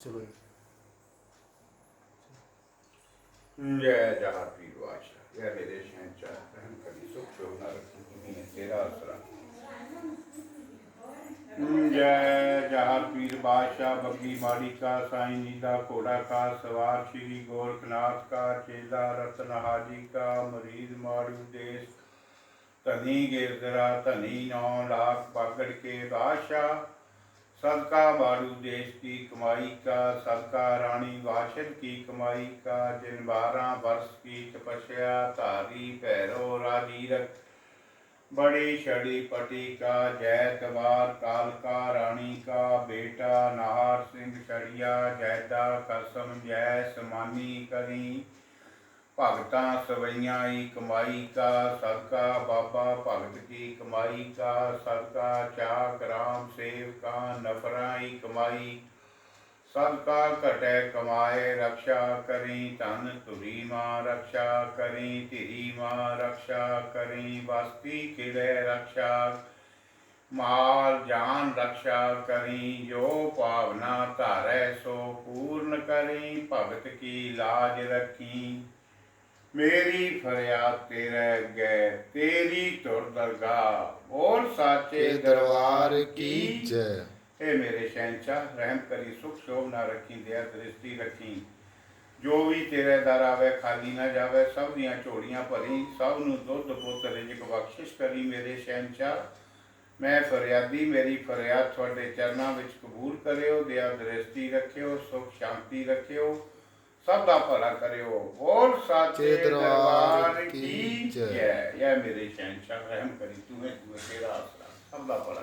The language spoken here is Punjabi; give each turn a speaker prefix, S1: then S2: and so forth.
S1: ਚਲੋ ਜੈ।
S2: ਜਹਾਂ ਪੀਰ ਵਾਸ਼ਾ ਜੈ ਮੇਰੇ ਸ਼ਹਿਨशाह ਰਹਿਮ ਕਰੀ ਸੁਖ ਸ਼ੋਭਨਾ ਰੱਖੀ ਜਿਵੇਂ ਤੇਰਾ ਆਸਰਾ। ਜੈ ਜਹਾਂ ਪੀਰ ਬਾਦਸ਼ਾਹ, ਬੱਗੀ ਮਾੜੀ ਕਾ ਸਾਈਂ ਜੀ ਦਾ ਘੋੜਾ ਕਾ ਸਵਾਰ ਸ਼੍ਰੀ ਗੋਰਖਨਾਥ ਕਾ ਚੇਲਾ, ਰਤਨ ਹਾਜੀ ਕਾ ਮਰੀਦ ਮਾੜੂ ਦੇਸ। ਧਨੀ ਗਿਰਦਰਾ ਧਨੀ ਨੌ ਲਾਖ, ਪਗੜ ਕੇ ਬਾਦਸ਼ਾਹ। सदका बारू देश की कमाई का सदका रानी वाशन की कमाई का जिन बारह वर्ष की तपस्या धारी भैरव राजी रख बड़ी छड़ी पटी का जैतवार कालका रानी का बेटा नाहर सिंह छड़िया जैदा कसम जय समानी करी ਭਗਤਾਂ ਸਵਈਆਂ ਹੀ ਕਮਾਈ ਕਾ ਸਦਕਾ ਬਾਬਾ ਭਗਤ ਕੀ ਕਮਾਈ ਕਾ ਸਦਕਾ ਚਾਕ ਰਾਮ ਸੇਵ ਕਾ ਨਫਰਾਂ ਈ ਕਮਾਈ। ਸਦਕਾ ਘਟੈ ਕਮਾਏ ਰਕਸ਼ਾ ਕਰੀ ਧਨ ਤੁਰੀ ਮਾਂ ਰਕਸ਼ਾ ਕਰੀ ਧਿਰੀ ਮਾਂ ਰਕਸ਼ਾ ਕਰੀ ਵਸਤੀ ਕਿਲੇ ਰਕਸ਼ਾ। ਮਾਲ ਜਾਨ ਰਕਸ਼ਾ ਕਰੀ ਜੋ ਭਾਵਨਾ ਧਾਰੈ ਸੋ ਪੂਰਨ ਕਰੀ ਭਗਤ ਕੀ ਲਾਜ ਰੱਖੀ। ਮੇਰੀ ਫਰਿਆਦ ਤੇਰੇ ਅੱਗੇ ਤੇਰੀ ਤੁਰ ਦਰਗਾਹ ਔਰ ਸਾਚੇ ਦਰਬਾਰ
S1: ਕੀ? ਜੈ?
S2: ਏ ਮੇਰੇ ਸ਼ਹਿਨशाह ਰਹਿਮ ਕਰੀ ਸੁਖ ਸ਼ੋਭ ਨਾ ਰੱਖੀ ਦਇਆ ਦ੍ਰਿਸ਼ਟੀ ਰੱਖੀ। ਜੋ ਵੀ ਤੇਰੇ ਦਰ ਆਵੇ ਖਾਲੀ ਨਾ ਜਾਵੇ ਸਭ ਦੀਆਂ ਝੋਲੀਆਂ ਭਰੀ ਸਭ ਨੂੰ ਦੁੱਧ ਪੁੱਤ ਰਿਜਕ ਬਖਸ਼ਿਸ਼ ਕਰੀ ਮੇਰੇ ਸ਼ਹਿਨशाह ਮੈਂ ਫਰਿਆਦੀ ਮੇਰੀ ਫਰਿਆਦ ਤੁਹਾਡੇ ਚਰਨਾਂ ਵਿੱਚ ਕਬੂਲ ਕਰਿਓ ਦਿਆ ਦ੍ਰਿਸ਼ਟੀ ਰੱਖਿਓ ਸੁਖ ਸ਼ਾਂਤੀ ਰੱਖਿਓ। ਸਭ ਦਾ ਭਲਾ ਕਰਿਓ ਬੋਲ ਸਾਚੇ
S1: ਦਰਬਾਰ ਕੀ ਜੈ।
S2: ਇਹ ਮੇਰੇ ਸ਼ਹਿਨशाह ਰਹਿਮ ਕਰੀ ਤੂੰ ਹੈ ਤੇਰਾ ਆਸਰਾ? ਸਭ ਦਾ ਭਲਾ